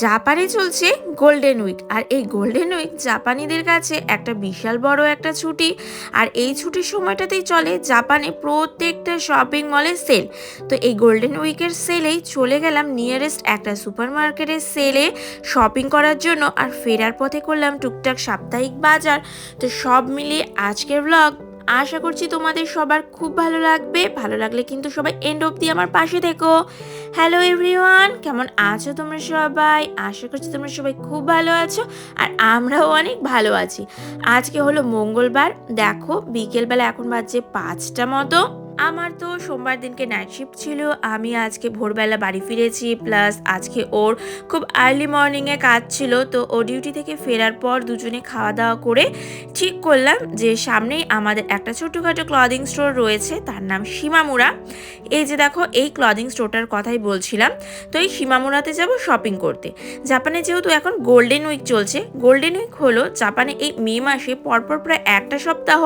জাপানে চলছে golden week আর এই গোল্ডেন উইক জাপানিদের কাছে একটা বিশাল বড় একটা ছুটি, আর এই ছুটির সময়টাতেই চলে জাপানে প্রত্যেকটা শপিং মলে সেল তো এই গোল্ডেন উইকের সেলেই চলে গেলাম নিয়ারেস্ট একটা সুপার মার্কেটের সেলে শপিং করার জন্য, আর ফেরার পথে করলাম টুকটাক সাপ্তাহিক বাজার। তো সব মিলিয়ে আজকের ব্লগ আশা করছি তোমাদের সবার খুব ভালো লাগবে। ভালো লাগলে কিন্তু সবাই এন্ড অব দি আমার পাশে থেকো। হ্যালো এভরিওয়ান কেমন আছো তোমরা সবাই? আশা করছি তোমরা সবাই খুব ভালো আছো আর আমরাও অনেক ভালো আছি। আজকে হলো মঙ্গলবার। দেখো, বিকেলবেলা এখন বাজছে পাঁচটা মতো। আমার তো সোমবার দিনকে নাইট শিফট ছিল, আমি আজকে ভোরবেলা বাড়ি ফিরেছি প্লাস আজকে ওর খুব আর্লি মর্নিংয়ে কাজ ছিল, তো ও ডিউটি থেকে ফেরার পর দুজনে খাওয়া দাওয়া করে ঠিক করলাম যে সামনেই আমাদের একটা ছোটোখাটো ক্লদিং স্টোর রয়েছে, তার নাম সীমামুরা এই যে দেখো, এই ক্লদিং স্টোরটার কথাই বলছিলাম, তো এই সীমামুরাতে যাব শপিং করতে। জাপানে যেহেতু এখন গোল্ডেন উইক চলছে গোল্ডেন উইক হলো জাপানে এই মে মাসে পরপর প্রায় একটা সপ্তাহ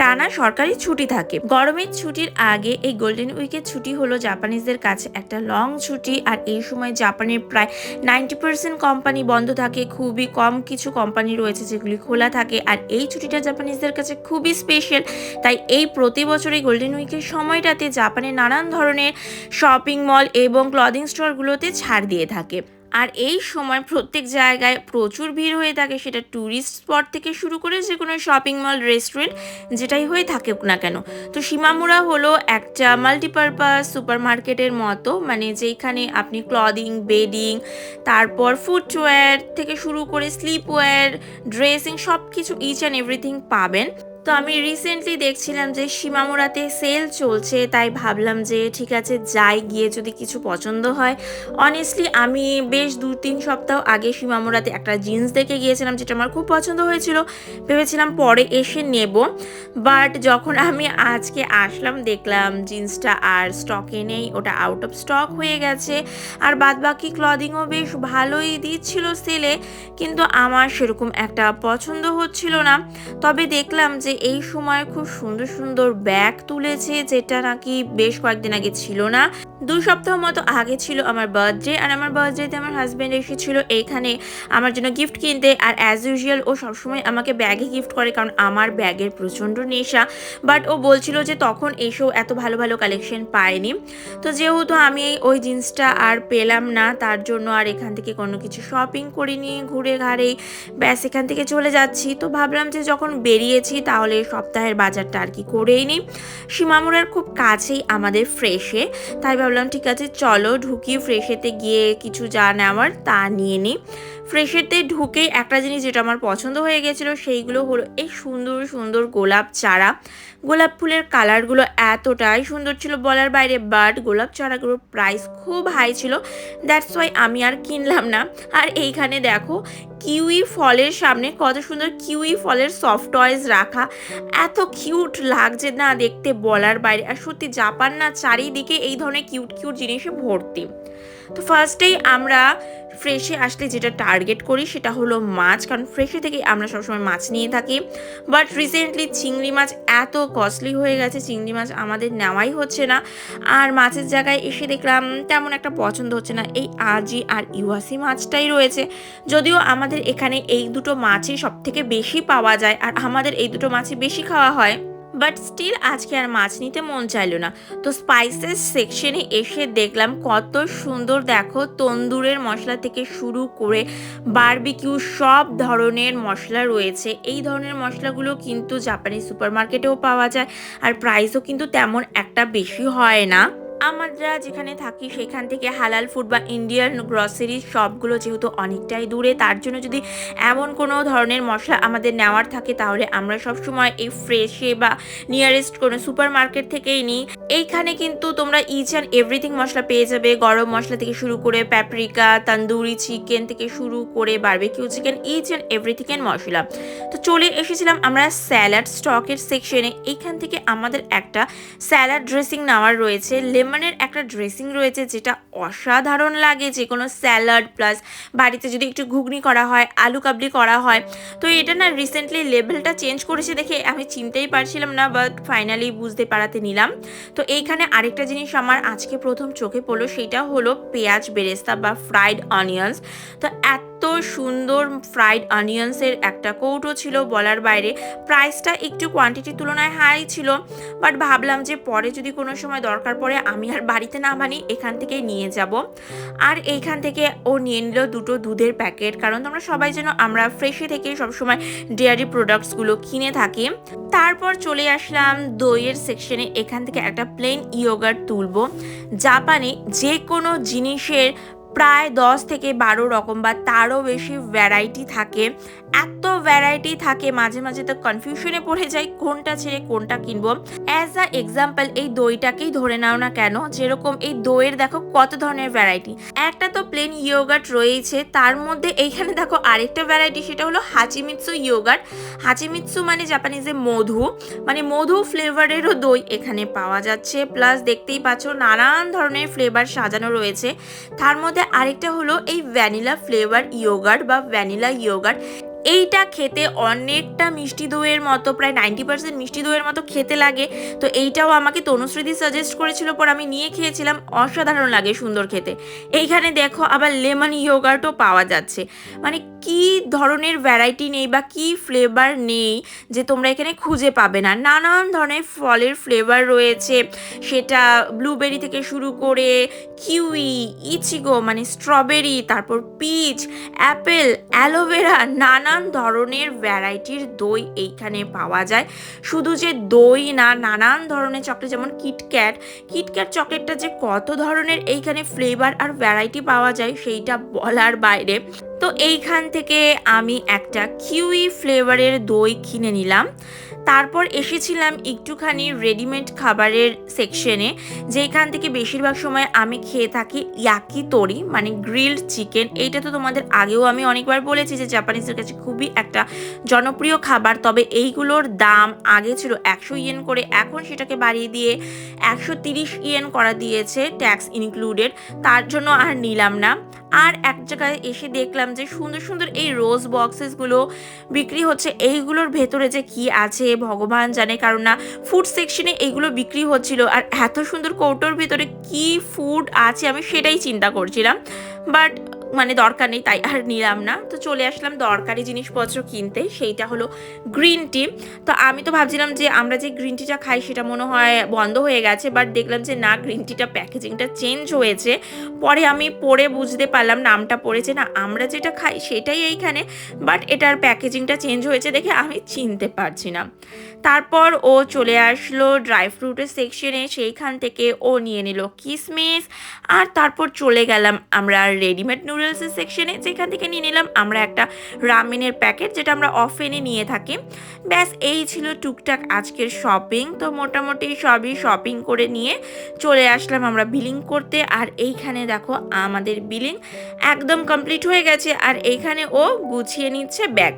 টানা সরকারি ছুটি থাকে। গরমের ছুটির আগে এই গোল্ডেন উইকের ছুটি হলো জাপানিজদের কাছে। একটা লং ছুটি আর এই সময় জাপানের প্রায় নাইনটি পার্সেন্ট কোম্পানি বন্ধ থাকে, খুবই কম কিছু কোম্পানি রয়েছে যেগুলি খোলা থাকে আর এই ছুটিটা জাপানিজদের কাছে খুবই স্পেশাল তাই এই প্রতি বছর এই গোল্ডেন উইকের সময়টাতে জাপানের নানান ধরনের শপিং মল এবং ক্লদিং স্টোরগুলোতে ছাড় দিয়ে থাকে। আর এই সময় প্রত্যেক জায়গায় প্রচুর ভিড় হয়ে থাকে। সেটা ট্যুরিস্ট স্পট থেকে শুরু করে যে কোনো শপিং মল রেস্টুরেন্ট যেটাই হয়ে থাকে না কেন। তো সীমামুরা হলো একটা মাল্টিপারপাস সুপার মার্কেটের মতো। মানে যেখানে আপনি ক্লদিং বেডিং তারপর ফুটওয়্যার থেকে শুরু করে স্লিপওয়্যার ড্রেসিং সব কিছু ইচ অ্যান্ড এভরিথিং পাবেন। তো আমি রিসেন্টলি দেখছিলাম যে সীমামুরাতে সেল চলছে, তাই ভাবলাম যে ঠিক আছে, যাই, গিয়ে যদি কিছু পছন্দ হয়। অনেস্টলি আমি বেশ দু তিন সপ্তাহ আগে সীমামুরাতে একটা জিন্স দেখে গিয়েছিলাম, যেটা আমার খুব পছন্দ হয়েছিল। ভেবেছিলাম পরে এসে নেব। বাট যখন আমি আজকে আসলাম, দেখলাম জিন্সটা আর স্টকে নেই, ওটা আউট অফ স্টক হয়ে গেছে। আর বাদ বাকি ক্লদিংও বেশ ভালোই দিচ্ছিল সেলে কিন্তু আমার সেরকম একটা পছন্দ হচ্ছিল না। তবে দেখলাম যে এই সময় খুব সুন্দর সুন্দর ব্যাগ তুলেছে যেটা নাকি বেশ কয়েকদিন আগে ছিল না। দু সপ্তাহ মতো আগে ছিল আমার বার্থডে আর আমার বার্থডেতে আমার হাজব্যান্ড এসেছিল এইখানে আমার জন্য গিফট কিনতে। আর অ্যাজ ইউজুয়াল ও সবসময় আমাকে ব্যাগে গিফট করে, কারণ আমার ব্যাগের প্রচণ্ড নেশা। বাট ও বলছিল যে তখন এসেও এত ভালো ভালো কালেকশন পায়নি তো যেহেতু আমি ওই জিন্সটা আর পেলাম না, তার জন্য আর এখান থেকে কোনো কিছু শপিং করিনি, ঘুরে ঘাড়েই ব্যাস, এখান থেকে চলে যাচ্ছি। তো ভাবলাম যে যখন বেরিয়েছি, তাহলে সপ্তাহের বাজারটা আর কি করেই নিই। সীমামুরার খুব কাছেই আমাদের ফ্রেশে তাই ভাবলাম ঠিক আছে চলো ঢুকি ফ্রেশেতে গিয়ে কিছু যা নেওয়ার তা নিয়ে নিই ফ্রেশেতে ঢুকেই একটা জিনিস যেটা আমার পছন্দ হয়ে গেছিল, সেইগুলো হলো এই সুন্দর সুন্দর গোলাপ চারা। গোলাপ ফুলের কালারগুলো এতটাই সুন্দর ছিল বলার বাইরে বাট গোলাপ চারাগুলোর প্রাইস খুব হাই ছিল। দ্যাটস ওয়াই আমি আর কিনলাম না। আর এইখানে দেখো, কিউই ফলের সামনে কত সুন্দর কিউই ফলের সফট টয়েস রাখা। এত কিউট লাগছে না দেখতে বলার বাইরে। আর সত্যি জাপান না, চারিদিকে এই ধরনের কিউট কিউট জিনিসে ভর্তি। তো ফার্স্টেই আমরা ফ্রেশে আসলে যেটা টার্গেট করি সেটা হলো মাছ। কারণ ফ্রেশে থেকে আমরা সবসময় মাছ নিয়ে থাকি। বাট রিসেন্টলি চিংড়ি মাছ এত কস্টলি হয়ে গেছে, চিংড়ি মাছ আমাদের নেওয়াই হচ্ছে না। আর মাছের জায়গায় এসে দেখলাম তেমন একটা পছন্দ হচ্ছে না। এই আজি আর ইউয়াসি মাছটাই রয়েছে। যদিও আমাদের এখানে এই দুটো মাছই সব থেকে বেশি পাওয়া যায়, আর আমাদের এই দুটো মাছই বেশি খাওয়া হয়। বাট স্টিল আজকে আর মাছ নিতে মন চাইলো না। তো স্পাইসেস সেকশনে এসে দেখলাম কত সুন্দর দেখো তন্দুরের মশলা থেকে শুরু করে বারবিকিউ সব ধরনের মশলা রয়েছে। এই ধরনের মশলাগুলো কিন্তু জাপানি সুপার মার্কেটেও পাওয়া যায়, আর প্রাইসও কিন্তু তেমন একটা বেশি হয় না। আমরা যেখানে থাকি, সেখান থেকে হালাল ফুড বা ইন্ডিয়ান গ্রসারি শপগুলো যেহেতু অনেকটাই দূরে, তার জন্য যদি এমন কোনো ধরনের মশলা আমাদের নেওয়ার থাকে, তাহলে আমরা সবসময় এই ফ্রেশে বা নিয়ারেস্ট কোনো সুপার মার্কেট থেকেই নিই। এইখানে কিন্তু তোমরা ইচ অ্যান্ড এভরিথিং মশলা পেয়ে যাবে। গরম মশলা থেকে শুরু করে প্যাপরিকা তান্দুরি চিকেন থেকে শুরু করে barbecue chicken each and everything এর মশলা। তো চলে এসেছিলাম আমরা স্যালাড স্টকের সেকশনে এইখান থেকে আমাদের একটা স্যালাড ড্রেসিং নেওয়ার রয়েছে লেমন লেমনের একটা ড্রেসিং রয়েছে যেটা অসাধারণ লাগে, যে কোনো স্যালাড প্লাস বাড়িতে যদি একটু ঘুগনি করা হয়, আলু কাবলি করা হয়, তো এটা না রিসেন্টলি লেভেলটা চেঞ্জ করেছে দেখে আমি চিনতেই পারছিলাম না বাট ফাইনালি বুঝতে পারাতে নিলাম। তো এইখানে আরেকটা জিনিস আমার আজকে প্রথম চোখে পড়ল, সেটা হলো পেঁয়াজ বেরেস্তা বা ফ্রাইড অনিয়ন্স তো এত সুন্দর ফ্রাইড অনিয়ন্সের একটা কৌটো ছিল বলার বাইরে। প্রাইসটা একটু কোয়ান্টিটির তুলনায় হাই ছিল বাট ভাবলাম যে পরে যদি কোনো সময় দরকার পড়ে আমি আর বাড়িতে না বানি এখান থেকে নিয়ে যাব। আর এইখান থেকে ও নিয়ে নিল দুটো দুধের প্যাকেট কারণ তোমরা সবাই যেন আমরা ফ্রেশে থেকে সবসময় ডেয়ারি প্রোডাক্টসগুলো কিনে থাকি। তারপর চলে আসলাম দইয়ের সেকশনে এখান থেকে একটা প্লেন ইয়োগার্ট তুলবো। জাপানে যে কোনো জিনিসের প্রায় দশ থেকে বারো রকম বা তারও বেশি ভ্যারাইটি থাকে। এত ভ্যারাইটি থাকে, মাঝে মাঝে তো কনফিউশনে পড়ে যাই কোনটা ছেড়ে কোনটা কিনবো। অ্যাজ আ এক্সাম্পল এই দইটাকেই ধরে নাও না কেন, যেরকম এই দইয়ের দেখো কত ধরনের ভ্যারাইটি একটা তো প্লেন ইয়োগার্ট রয়েছে তার মধ্যে এইখানে দেখো আরেকটা ভ্যারাইটি সেটা হলো হাচিমিৎসু ইয়োগার্ট হাচিমিৎসু মানে জাপানিজে মধু মানে মধু ফ্লেভারেরও দই এখানে পাওয়া যাচ্ছে। প্লাস দেখতেই পাচ্ছ নানান ধরনের ফ্লেভার সাজানো রয়েছে। তার মধ্যে আরেকটা হলো এই ভ্যানিলা ফ্লেভার ইয়োগার্ট বা ভ্যানিলা ইয়োগার্ট এইটা খেতে অনেকটা মিষ্টি দইয়ের মতো, প্রায় নাইনটি পার্সেন্ট মিষ্টি দইয়ের মতো খেতে লাগে। তো এইটাও আমাকে তনুশ্রীদি সাজেস্ট করেছিল, পর আমি নিয়ে খেয়েছিলাম, অসাধারণ লাগে সুন্দর খেতে। এইখানে দেখো আবার লেমন ইয়োগার্টও পাওয়া যাচ্ছে। মানে কি ধরনের ভ্যারাইটি নেই বা কি ফ্লেভার নেই যে তোমরা এখানে খুঁজে পাবে না। নানান ধরনের ফলের ফ্লেভার রয়েছে, সেটা ব্লুবেরি থেকে শুরু করে কিউই ইচিগো মানে স্ট্রবেরি তারপর পিচ অ্যাপেল অ্যালোভেরা নানান ধরনের ভ্যারাইটির দই এইখানে পাওয়া যায়। শুধু যে দই না, নানান ধরনের চকলেট যেমন কিটক্যাট কিটক্যাট চকলেটটা যে কত ধরনের এইখানে ফ্লেভার আর ভ্যারাইটি পাওয়া যায় সেইটা বলার বাইরে। তো এইখান থেকে আমি একটা কিউই ফ্লেভারের দই কিনে নিলাম। তারপর এসেছিলাম একটুখানি রেডিমেড খাবারের সেকশনে যেখান থেকে বেশিরভাগ সময় আমি খেয়ে থাকি ইয়াকি তরি মানে গ্রিলড চিকেন এইটা তো তোমাদের আগেও আমি অনেকবার বলেছি যে জাপানিজের কাছে খুবই একটা জনপ্রিয় খাবার, তবে এইগুলোর দাম আগে ছিল একশো ইয়েন করে, এখন সেটাকে বাড়িয়ে দিয়ে একশো তিরিশ ইয়েন করা দিয়েছে ট্যাক্স ইনক্লুডেড তার জন্য আর নিলাম না। আর এক জায়গায় এসে দেখলাম যে সুন্দর সুন্দর এই রোজ বক্সেসগুলো বিক্রি হচ্ছে। এইগুলোর ভেতরে যে কি আছে ভগবান জানে, কারণ না ফুড সেকশনে এইগুলো বিক্রি হচ্ছিল। আর এত সুন্দর কৌটোর ভেতরে কি ফুড আছে আমি সেটাই চিন্তা করছিলাম। বাট মানে দরকার নেই, তাই আর নিলাম না। তো চলে আসলাম দরকারি জিনিসপত্র কিনতে, সেইটা হলো গ্রিন টি তো আমি তো ভাবছিলাম যে আমরা যে গ্রিন টিটা খাই, সেটা মনে হয় বন্ধ হয়ে গেছে বাট দেখলাম যে না গ্রিন টিটা প্যাকেজিংটা চেঞ্জ হয়েছে। পরে আমি পড়ে বুঝতে পারলাম, নামটা পড়েছে না, আমরা যেটা খাই সেটাই এইখানে বাট এটার প্যাকেজিংটা চেঞ্জ হয়েছে দেখে আমি চিনতে পারছি না। তারপর ও চলে আসলো ড্রাই ফ্রুটের সেকশনে সেইখান থেকে ও নিয়ে নিল কিসমিস, আর তারপর চলে গেলাম আমরা রেডিমেড নুডলসের সেকশনে যেখান থেকে নিয়ে নিলাম, আমরা একটা রামেনের প্যাকেট যেটা আমরা অফেনে নিয়ে থাকি। ব্যাস, এই ছিল টুকটাক আজকের শপিং তো মোটামুটি সবই শপিং করে নিয়ে চলে আসলাম আমরা বিলিং করতে। আর এইখানে দেখো আমাদের বিলিং একদম কমপ্লিট হয়ে গেছে। আর এইখানে ও গুছিয়ে নিচ্ছে ব্যাগ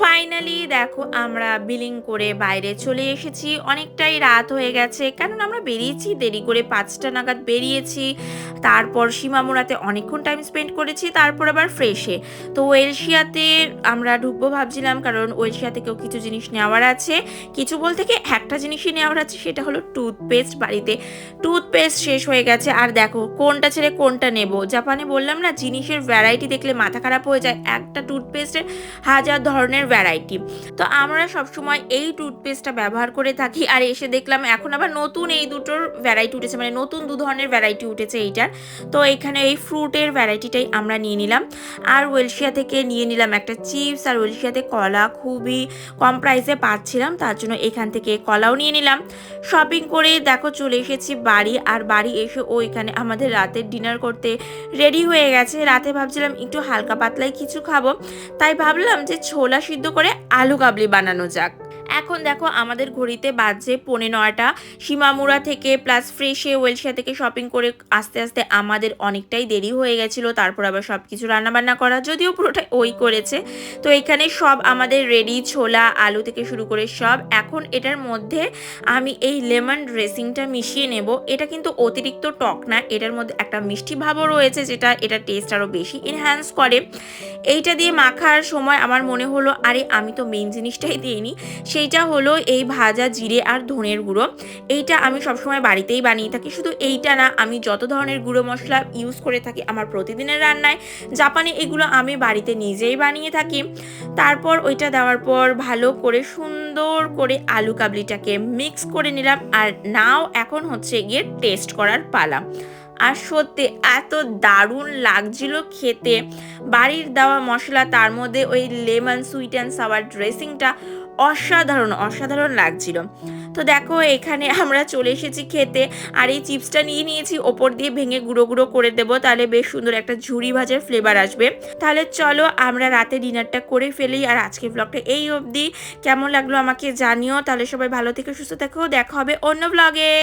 ফাইনালি দেখো, আমরা বিলিং করে বাইরে চলে এসেছি। অনেকটাই রাত হয়ে গেছে কারণ আমরা বেরিয়েছি, দেরি করে পাঁচটা নাগাদ বেরিয়েছি। তারপর সীমামুড়াতে অনেকক্ষণ টাইম স্পেন্ড করেছি, তারপর আবার ফ্রেশে তো ওয়েলশিয়াতে আমরা ঢুকবো ভাবছিলাম, কারণ ওয়েলশিয়া থেকেও কিছু জিনিস নেওয়ার আছে। কিছু বলতে কি, একটা জিনিসই নেওয়ার আছে, সেটা হলো টুথপেস্ট বাড়িতে। টুথপেস্ট শেষ হয়ে গেছে, আর দেখো, কোনটা ছেড়ে কোনটা নেব। জাপানে বললাম না, জিনিসের ভ্যারাইটি দেখলে মাথা খারাপ হয়ে যায়। একটা টুথপেস্টের হাজার ধরনের ভ্যারাইটি তো আমরা সবসময় এই টুথপেস্টটা ব্যবহার করে থাকি। আর এসে দেখলাম এখন আবার নতুন এই দুটোর ভ্যারাইটি উঠেছে মানে নতুন দু ধরনের ভ্যারাইটি উঠেছে এইটার। তো এখানে এই ফ্রুটের ভ্যারাইটিটাই আমরা নিয়ে নিলাম। আর ওয়েলশিয়া থেকে নিয়ে নিলাম একটা চিপস আর ওয়েলশিয়াতে কলা খুবই কম প্রাইসে পাচ্ছিলাম, তার জন্য এখান থেকে কলাও নিয়ে নিলাম। শপিং করে দেখো চলে এসেছি বাড়ি, আর বাড়ি এসে ও এখানে আমাদের রাতের ডিনার করতে রেডি হয়ে গেছে। রাতে ভাবছিলাম একটু হালকা পাতলাই কিছু খাব, তাই ভাবলাম যে ছোলা সিদ্ধ করে আলু কাবলি বানানো যাক। এখন দেখো আমাদের ঘড়িতে বাজছে পৌনে নয়টা। সীমামুড়া থেকে প্লাস ফ্রেশে ওয়েলশিয়া থেকে শপিং করে আস্তে আস্তে আমাদের অনেকটাই দেরি হয়ে গেছিল, তারপর আবার সব কিছু রান্নাবান্না করা, যদিও পুরোটাই ওই করেছে। তো এখানে সব আমাদের রেডি ছোলা, আলু থেকে শুরু করে সব। এখন এটার মধ্যে আমি এই লেমন ড্রেসিংটা মিশিয়ে নেব। এটা কিন্তু অতিরিক্ত টক না, এটার মধ্যে একটা মিষ্টি ভাবও রয়েছে যেটা এটা টেস্ট আরও বেশি এনহ্যান্স করে। এইটা দিয়ে মাখার সময় আমার মনে হলো, আরে আমি তো মেন জিনিসটাই দিইনি সেইটা হলো এই ভাজা জিরে আর ধনের গুঁড়ো। এইটা আমি সবসময় বাড়িতেই বানিয়ে থাকি। শুধু এইটা না, আমি যত ধরনের গুঁড়ো মশলা ইউজ করে থাকি আমার প্রতিদিনের রান্নায়, জাপানে এগুলো আমি বাড়িতে নিজেই বানিয়ে থাকি। তারপর ওইটা দেওয়ার পর ভালো করে সুন্দর করে আলু কাবলিটাকে মিক্স করে নিলাম। আর নাও এখন হচ্ছে গিয়ে টেস্ট করার পালা। আর সত্যি এত দারুণ লাগছিল খেতে। বাড়ির দেওয়া মশলা, তার মধ্যে ওই লেমন সুইট অ্যান্ড সাওয়ার ড্রেসিংটা অসাধারণ অসাধারণ লাগছিল। তো দেখো, এখানে আমরা চলে এসেছি খেতে, আর এই চিপসটা নিয়ে নিয়েছি, ওপর দিয়ে ভেঙে গুঁড়ো গুঁড়ো করে দেবো, তাহলে বেশ সুন্দর একটা ঝুড়ি ভাজার ফ্লেভার আসবে। তাহলে চলো, আমরা রাতে ডিনারটা করে ফেলি, আর আজকে ব্লগটা এই অবধি। কেমন লাগল আমাকে জানিও, তাহলে সবাই ভালো থেকে, সুস্থ থেকো, দেখা হবে অন্য ব্লগে